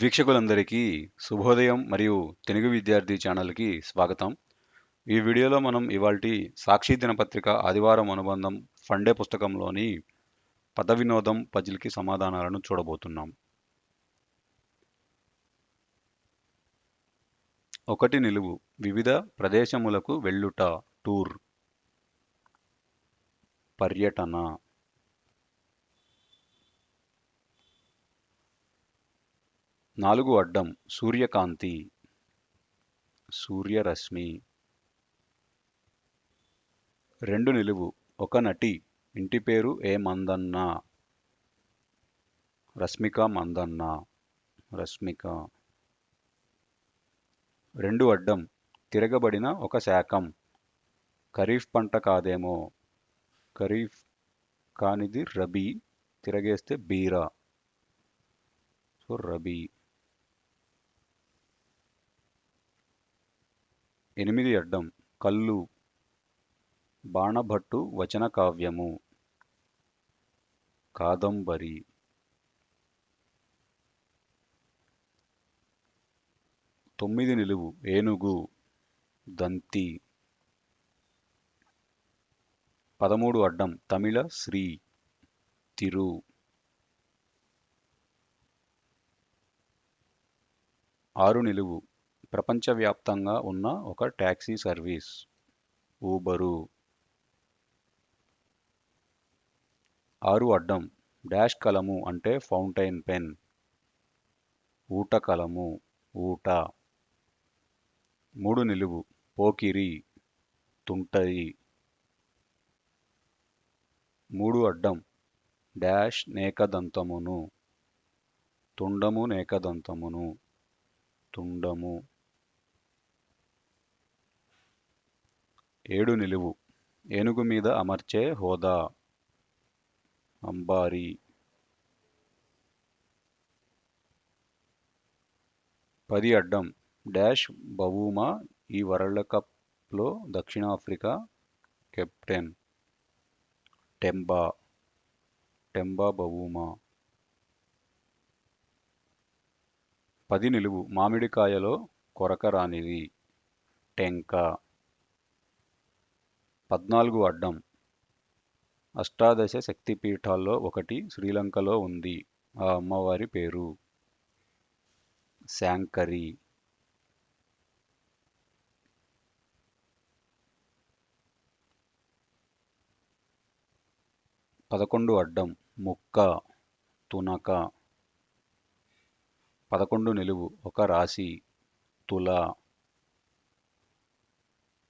వీక్షకులందరికీ శుభోదయం మరియు తెలుగు విద్యార్థి ఛానల్కి స్వాగతం. ఈ వీడియోలో మనం ఇవాల్టి సాక్షి దినపత్రిక ఆదివారం అనుబంధం ఫండే పుస్తకంలోని పద వినోదం పజిల్కి సమాధానాలను చూడబోతున్నాం. ఒకటి నిలువు వివిధ ప్రదేశములకు వెళ్ళుట టూర్. పర్యటన. నాలుగు అడ్డం సూర్యకాంతి సూర్యరశ్మి. రెండు నిలువు ఒక నటి ఇంటి పేరు ఏ మందన్నా? రశ్మిక మందన్న? రశ్మిక. రెండు అడ్డం తిరగబడిన ఒక శాఖం. ఖరీఫ్ పంట కాదేమో? ఖరీఫ్ కానిది రబీ తిరగేస్తే బీరా. సో రబీ. ఎనిమిది అడ్డం. కళ్ళు. బాణభట్టు వచన కావ్యము. కాదంబరి. తొమ్మిది నిలువు. ఏనుగు. దంతి. పదమూడు అడ్డం. తమిళ శ్రీ. తిరు. ఆరు నిలువు. ప్రపంచవ్యాప్తంగా ఉన్న ఒక ట్యాక్సీ సర్వీస్ ఊబరు. ఆరు అడ్డం డాష్ కలము అంటే ఫౌంటైన్ పెన్. ఊట కలము ఊట. మూడు నిలువు పోకిరి తుంటరి మూడు అడ్డం డాష్ నేకదంతమును. తుండము నేకదంతమును. తుండము. ఏడు నిలువు. ఏనుగు మీద అమర్చే హోదా. అంబారి. పది అడ్డం. డాష్ బవూమా ఈ వరల్డ్ కప్లో దక్షిణాఫ్రికా కెప్టెన్. టెంబా. టెంబా బవూమా పది నిలువు. మామిడికాయలో కొరక రానిది. పద్నాలుగు అడ్డం. అష్టాదశ శక్తిపీఠాల్లో ఒకటి శ్రీలంకలో ఉంది. ఆ అమ్మవారి పేరు శాంకరి. పదకొండు అడ్డం. ముక్క తునక. పదకొండు నిలువు. ఒక రాశి. తుల.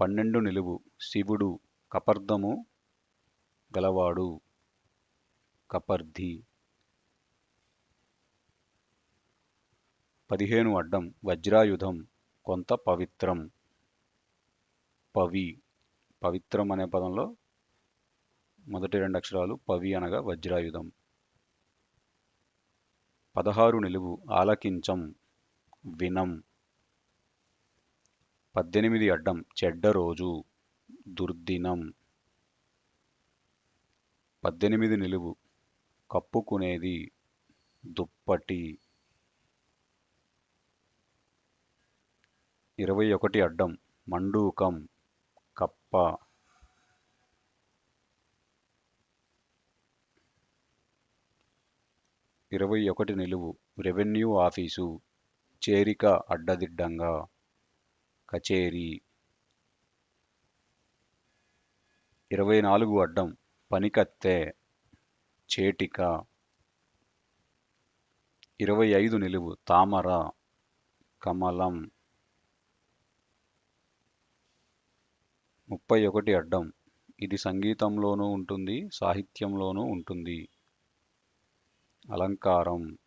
పన్నెండు నిలువు శివుడు కపర్ధము గలవాడు. కపర్ధి పదిహేను అడ్డం వజ్రాయుధం కొంత పవిత్రం. పవి. పవిత్రం అనే పదంలో మొదటి రెండు అక్షరాలు పవి అనగా వజ్రాయుధం. పదహారు నిలువు ఆలకించం వినం. పద్దెనిమిది అడ్డం చెడ్డ రోజు దుర్దినం. పద్దెనిమిది నిలువు కప్పుకునేది దుప్పటి. ఇరవై ఒకటి అడ్డం మండూకం కప్ప. ఇరవై ఒకటి నిలువు రెవెన్యూ ఆఫీసు చేరిక అడ్డదిడ్డంగా. కచేరీ. ఇరవై నాలుగు అడ్డం పనికత్తె చేటిక. ఇరవై ఐదు నిలువు తామర కమలం. ముప్పై ఒకటి అడ్డం ఇది సంగీతంలోనూ ఉంటుంది సాహిత్యంలోనూ ఉంటుంది. అలంకారం.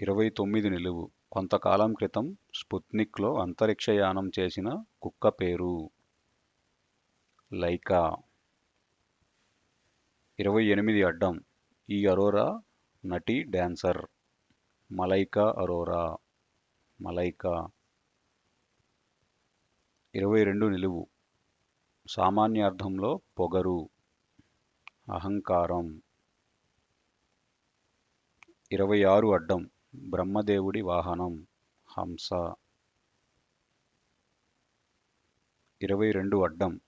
ఇరవై తొమ్మిది నిలువు. కొంతకాలం క్రితం స్పుత్నిక్లో అంతరిక్షయానం చేసిన కుక్క పేరు లైకా. ఇరవై ఎనిమిది అడ్డం. ఈ అరోరా నటి డాన్సర్ మలైకా అరోరా. మలైకా. ఇరవై రెండు నిలువు. సామాన్యార్థంలో పొగరు అహంకారం. ఇరవై ఆరు అడ్డం. బ్రహ్మదేవుడి వాహనం హంస. ఇరవై రెండు అడ్డం.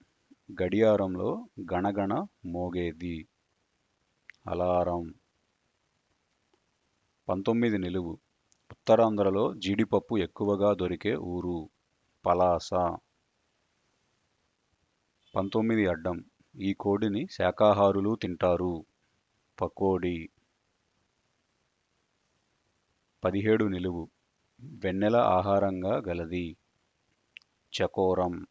గడియారంలో గణగణ మోగేది. అలారం. పంతొమ్మిది నిలువు. ఉత్తరాంధ్రలో జీడిపప్పు ఎక్కువగా దొరికే ఊరు పలాస. పంతొమ్మిది అడ్డం. ఈ కోడిని శాకాహారులు తింటారు. పకోడీ. పదిహేడు నిలువు. వెన్నెల ఆహారంగా గలది. చకోరం.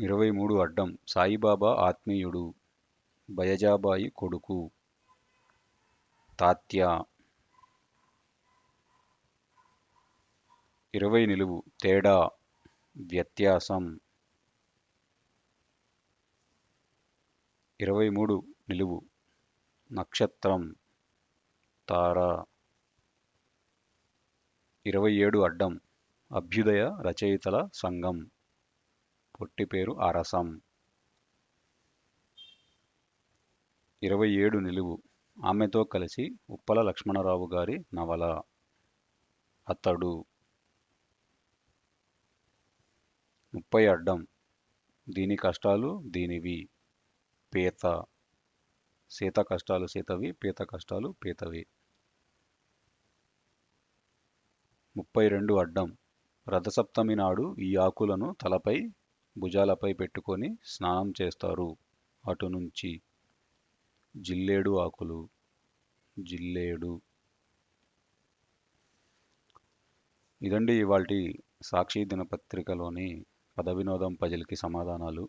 ఇరవై మూడు అడ్డం. సాయిబాబా ఆత్మీయుడు. బయజాబాయి కొడుకు. తాత్య. ఇరవై నిలువు. తేడా. వ్యత్యాసం. ఇరవై మూడు నిలువు. నక్షత్రం తార. ఇరవై ఏడు అడ్డం. అభ్యుదయ రచయితల సంఘం. పొట్టి పేరు అరసం. ఇరవై ఏడు నిలువు. ఆమెతో కలిసి ఉప్పల లక్ష్మణరావు గారి నవల. అతడు. ముప్పై అడ్డం. దీని కష్టాలు దీనివి. పేత. సీత కష్టాలు సీతవి పీత కష్టాలు పీతవి. ముప్పై రెండు అడ్డం. రథసప్తమి నాడు ఈ ఆకులను తలపై భుజాలపై పెట్టుకొని స్నానం చేస్తారు. అటు నుంచి జిల్లేడు ఆకులు. జిల్లేడు. ఇదండి ఇవాల్టి సాక్షి దినపత్రికలోని పద వినోదం పజిల్కి సమాధానాలు.